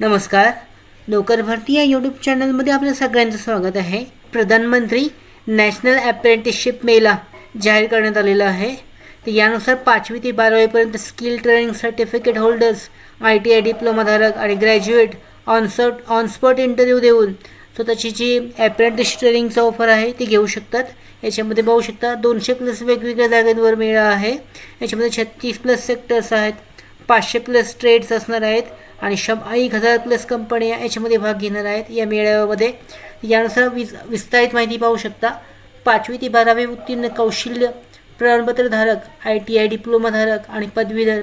नमस्कार. नोकर भरती या यूट्यूब चॅनलमध्ये आपल्या सगळ्यांचं स्वागत आहे. प्रधानमंत्री नॅशनल अप्रेंटिसशिप मेला जाहीर करण्यात आलेला आहे. तर यानुसार पाचवी ते बारावीपर्यंत skill training certificate holders I T I डिप्लोमाधारक आणि ग्रॅज्युएट ऑनसॉट ऑनस्पॉट इंटरव्ह्यू देऊन स्वतःची जी ॲप्रेंटिस ट्रेनिंगचा ऑफर आहे ती घेऊ शकतात. याच्यामध्ये पाहू शकता दोनशे प्लस वेगवेगळ्या जागांवर मेळा आहे. याच्यामध्ये छत्तीस प्लस सेक्टर्स आहेत. पाचशे प्लस ट्रेड्स असणार आहेत. आणि शंभ एक हजार प्लस कंपन्या याच्यामध्ये भाग घेणार आहेत. या मेळाव्यामध्ये. यानुसार विस विस्तारित माहिती पाहू शकता. पाचवी ते बारावी उत्तीर्ण कौशल्य प्रमाणपत्रधारक आय टी आय डिप्लोमाधारक आणि पदवीधर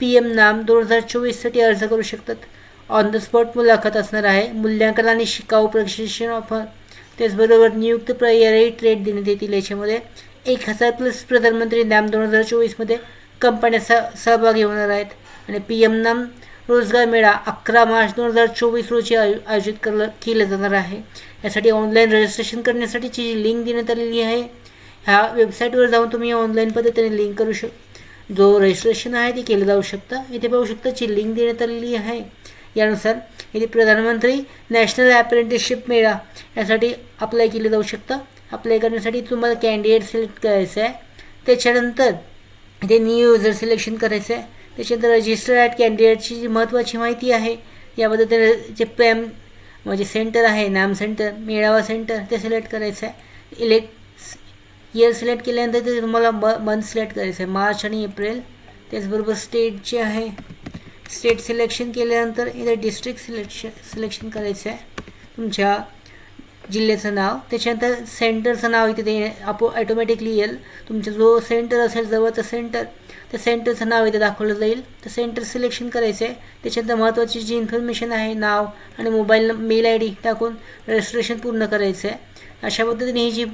पी एम नाम दोन हजार चोवीससाठी अर्ज करू शकतात. ऑन द स्पॉट मुलाखत असणार आहे. मूल्यांकन आणि शिकाऊ प्रशिक्षण ऑफर त्याचबरोबर नियुक्त पर्यायी ट्रेड देण्यात येतील याच्यामध्ये. एक हजार प्लस प्रधानमंत्री नाम दोन हजार चोवीसमध्ये कंपन्या स सहभागी होणार आहेत. आणि पी एम नाम रोजगार मेळा. अकरा मार्च दोन हजार चोवीस रोजी आयो आयोजित करलं केलं जाणार आहे. यासाठी ऑनलाईन रजिस्ट्रेशन करण्यासाठीची जी लिंक देण्यात आलेली आहे ह्या वेबसाईटवर जाऊन तुम्ही ऑनलाईन पद्धतीने लिंक करू शक जो रजिस्ट्रेशन आहे ते केलं जाऊ शकतं. इथे पाहू शकता जी लिंक देण्यात आलेली आहे. यानुसार इथे प्रधानमंत्री नॅशनल अप्रेंटिसशिप मेळा. यासाठी अप्लाय केलं जाऊ शकतं. अप्लाय करण्यासाठी तुम्हाला कॅन्डिडेट सिलेक्ट करायचं आहे. त्याच्यानंतर इथे न्यू युजर सिलेक्शन करायचं आहे. त्याच्यानंतर रजिस्टर ॲट कॅन्डिडेटची जी महत्त्वाची माहिती आहे याबद्दल जे पॅम म्हणजे सेंटर आहे नाम सेंटर मेळावा सेंटर ते सिलेक्ट करायचं आहे. इलेक्ट इयर सिलेक्ट केल्यानंतर ते तुम्हाला म मंथ सिलेक्ट करायचं आहे मार्च आणि एप्रिल. त्याचबरोबर स्टेट जे आहे स्टेट सिलेक्शन केल्यानंतर इथे डिस्ट्रिक्ट सिलेक्शन सिलेक्शन करायचं आहे. तुमच्या जिल्ह्याचं नाव. त्याच्यानंतर सेंटरचं नाव इथे ते आपो ॲटोमॅटिकली येईल. तुमचा जो सेंटर असेल जवळचं सेंटर तर सेंटरचं नाव इथे दाखवलं जाईल. तर सेंटर सिलेक्शन करायचं आहे त्याच्यानंतर महत्त्वाची जी इन्फॉर्मेशन आहे नाव आणि मोबाईल मेल आय डी टाकून रजिस्ट्रेशन पूर्ण करायचं आहे अशा पद्धतीने ही जी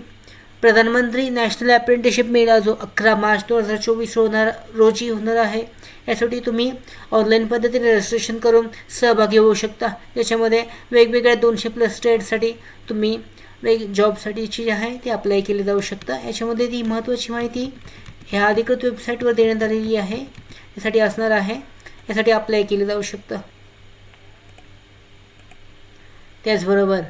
प्रधानमंत्री नॅशनल अप्रेंटिसशिप मेळा जो अकरा मार्च दोन हजार चोवीस होणार रोजी होणार आहे. यासाठी तुम्ही ऑनलाईन पद्धतीने रजिस्ट्रेशन करून सहभागी होऊ शकता. त्याच्यामध्ये वेगवेगळ्या दोनशे प्लस स्टेटसाठी तुम्ही वेग जॉबसाठीची जी आहे ती अप्लाय केली जाऊ शकता. याच्यामध्ये ती महत्त्वाची माहिती ह्या अधिकृत वेबसाईटवर देण्यात आलेली आहे. यासाठी असणार आहे. यासाठी अप्लाय केलं जाऊ शकतं. त्याचबरोबर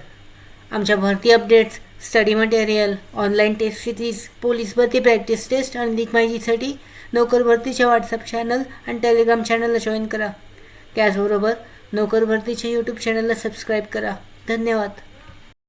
आमच्या भरती updates study material online test series police भरती प्रॅक्टिस टेस्ट आणि अधिक माहितीसाठी नोकर भरतीच्या व्हॉट्सअप चॅनल आणि टेलिग्राम चॅनलला जॉईन करा. त्याचबरोबर नोकर भरतीच्या यूट्यूब चॅनलला सबस्क्राईब करा. धन्यवाद.